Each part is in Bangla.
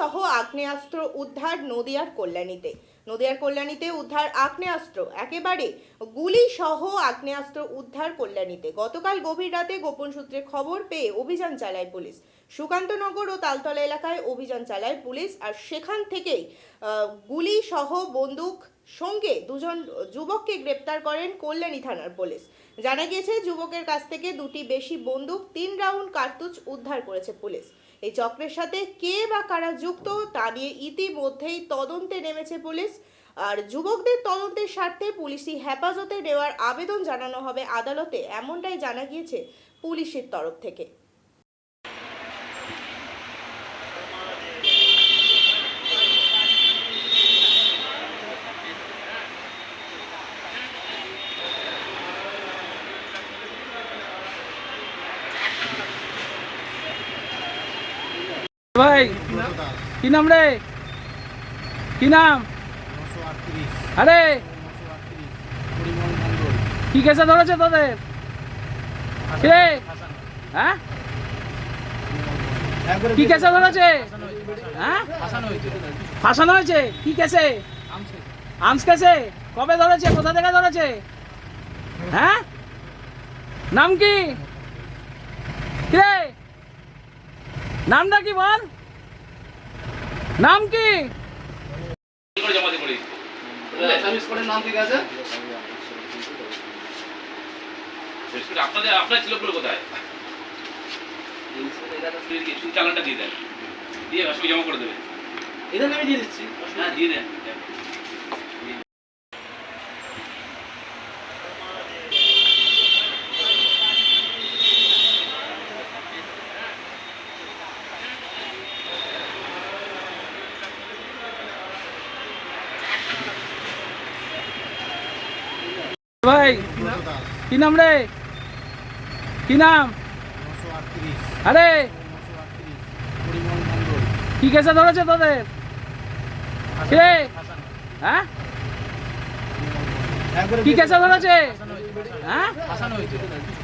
আগ্নেয়াস্ত্র উদ্ধার নদিয়ার কল্যাণীতে। নদিয়ার কল্যাণীতে উদ্ধার আগ্নেয়াস্ত্র, একেবারে গুলি সহ আগ্নেয়াস্ত্র উদ্ধার কল্যাণীতে। গতকাল গভীর রাতে গোপন সূত্রে খবর পেয়ে অভিযান চালায় পুলিশ। সুকান্তনগর ও তালতলা এলাকায় অভিযান চালায় পুলিশ আর সেখান থেকেই গুলি সহ বন্দুক সঙ্গে দুজন যুবককে গ্রেপ্তার করেন কল্যাণী থানার পুলিশ। জানা গিয়েছে, যুবকের কাছ থেকে দুটি বেশি বন্দুক, তিন রাউন্ড কার্তুজ উদ্ধার করেছে পুলিশ। এই চক্রের সাথে কে বা কারা যুক্ত তা নিয়ে ইতিমধ্যেই তদন্তে নেমেছে পুলিশ। আর যুবকদের তদন্তের স্বার্থে পুলিশি হেফাজতে নেওয়ার আবেদন জানানো হবে আদালতে, এমনটাই জানা গিয়েছে পুলিশের তরফ থেকে। ভাই, কি নাম রে? কি নাম? আরে! কি কেসে ধরেছে তোদের? কে? হ্যাঁ? কি কেসে ধরেছে? হ্যাঁ? ফাঁসানো হয়েছে। কি কেসে? আর্মস কেসে? কবে ধরেছে? কোথা থেকে ধরেছে? হ্যাঁ? নাম কি? কে? নামটা কি বল নাম কি আপনাদের আপনার ছিল কোথায় চালানটা দিয়ে দেন দিয়ে জমা করে দেবেন এদের আমি দিয়ে দিচ্ছি হ্যাঁ দিয়ে দেন ভাই, কি নাম রে? কি নাম? আরে! কি কেসে ধরেছে তোদের? কে হ্যাঁ? কি কেসে ধরেছে? হ্যাঁ?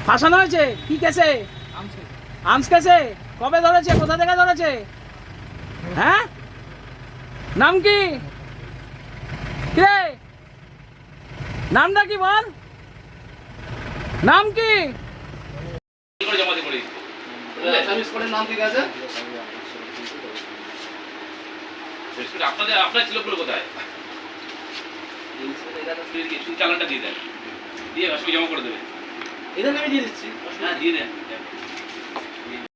ফাঁসানো হয়েছে। কি কেসে? আর্মস কেসে? কবে ধরেছে? কোথা থেকে ধরেছে? হ্যাঁ? নাম কে? নামটা কি বল? নাম কি? কি করে জমা দিয়ে পড়ে সার্ভিস কোডের নাম ঠিক আছে আপনাদের আপনার ছিল। কোথায় চালানটা দিয়ে দেন দিয়ে জমা করে দেবেন এদের আমি দিয়ে দিচ্ছি। হ্যাঁ দিয়ে দেন।